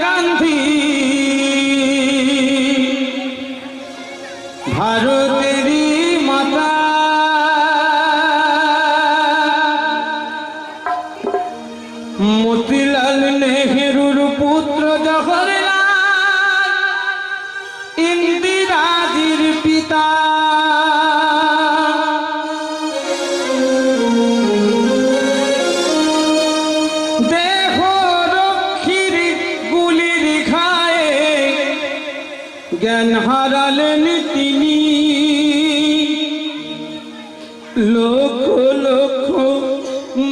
গান্ধী। ভারতেরই মাতা। মতিলাল নেহরুর পুত্র জওহরলাল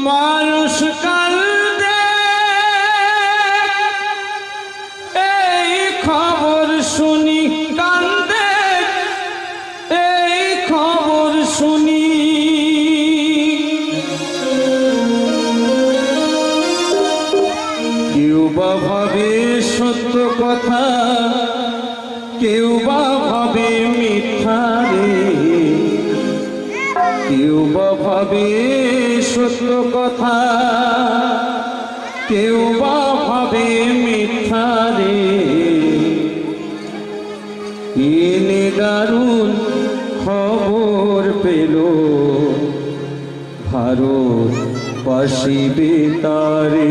মানুষ শুনি কান্দে। শুনি। ভাবে সত্য কথা কেউ বা ভাবে বা ভাবে সত্য কথা। কেউ বা ভাবে মিথ্যা রে। এনে দারুণ খবর পেল। ভারত পাশিবে তারে।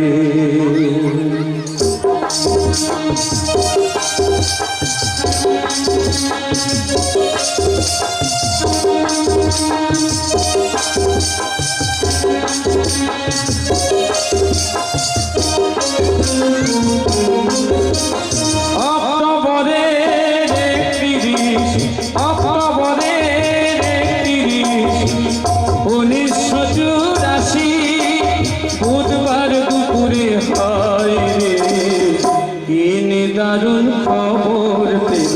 দারুণ খবর পেল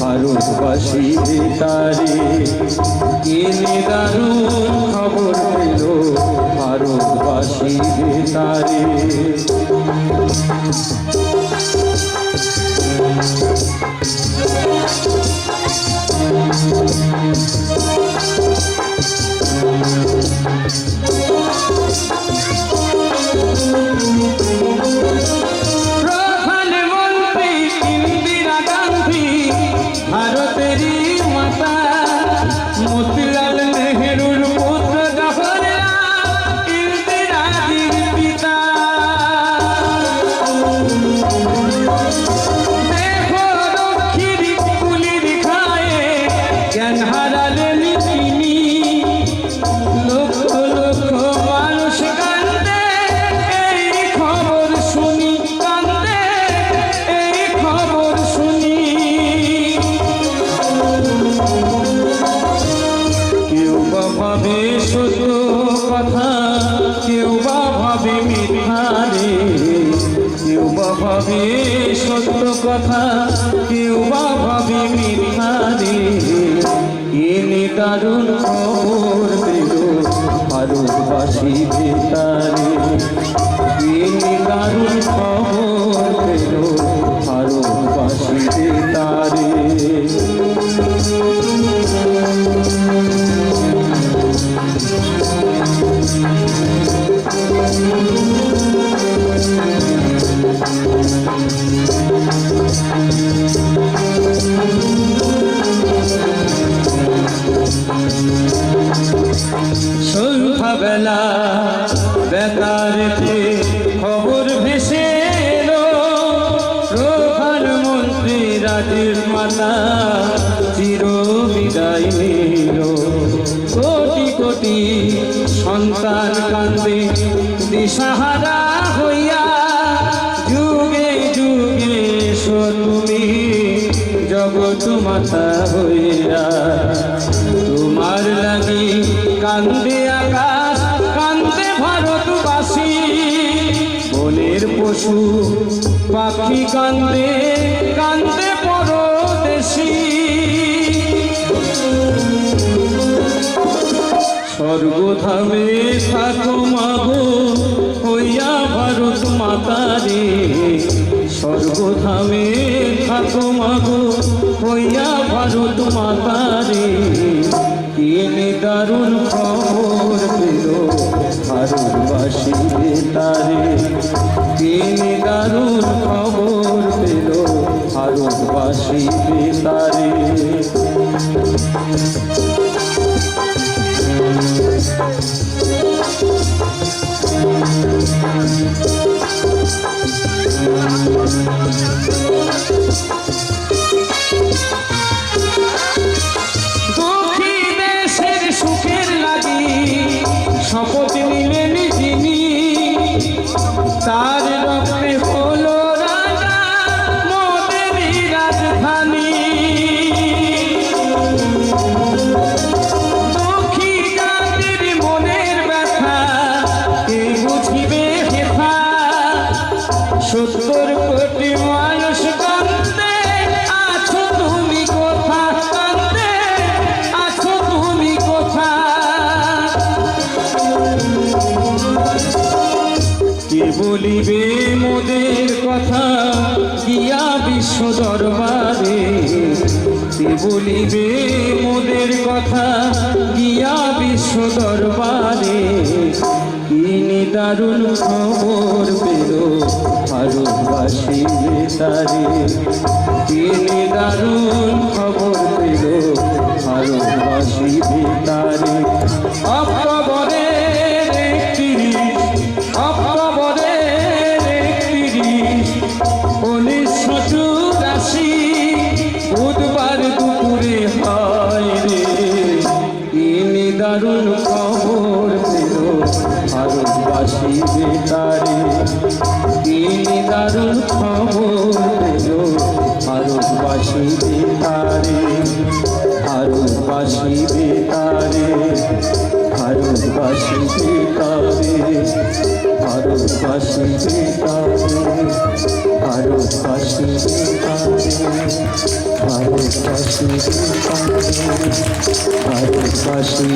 ভারতবাসী তারে কিন দারুণ খবর পেল ভারতবাসী তারে প্রধানমন্ত্রী ভাবে সত্য কথা, কেউ বা ভাবে মিথ্যা কেউ বা ভাবে সত্য কথা, কেউ বা ভাবে মিথ্যা রে। এনে দারুণ খবর পেল ভারতবাসী সন্ধ্যাবেলা বেতারেতে খবর ভেসে প্রধানমন্ত্রী রাজের মাতা চির বিদায় নিল। কোটি কোটি সন্তান কান্দে দিশাহারা হইয়া যুগে যুগে তুমি জগৎ মাতা হইয়া। তোমার লাগি কান্দে বনের পশু, পাখি কান্দে কান্দে পরদেশী। স্বর্গধামে থাকো মাগো হইয়া ভারত মাতারে স্বর্গধামে থাকো মাগো হইয়া ভারত মাতারে কেনে দারুণ খবর পেল ভারতবাসী তারে। সুখের লাগি শপথ নিলেন বলিবে মোদের কথা গিয়া বিশ্ব দরবারে। বলিবে মোদের কথা গিয়া বিশ্ব দরবারে। কি দারুণ খবর পেল ভারতবাসী তারে কি নিদারুণ খবর পেল ভারতবাসী নিদারুণ খবর পেল ভারতবাসী বেতারে ভারতবাসী বেতারে ভারতবাসী বেতারে ভারতবাসী বেতারে ভারতবাসী বেতারে ভারতবাসী বেতারে ভারতবাসী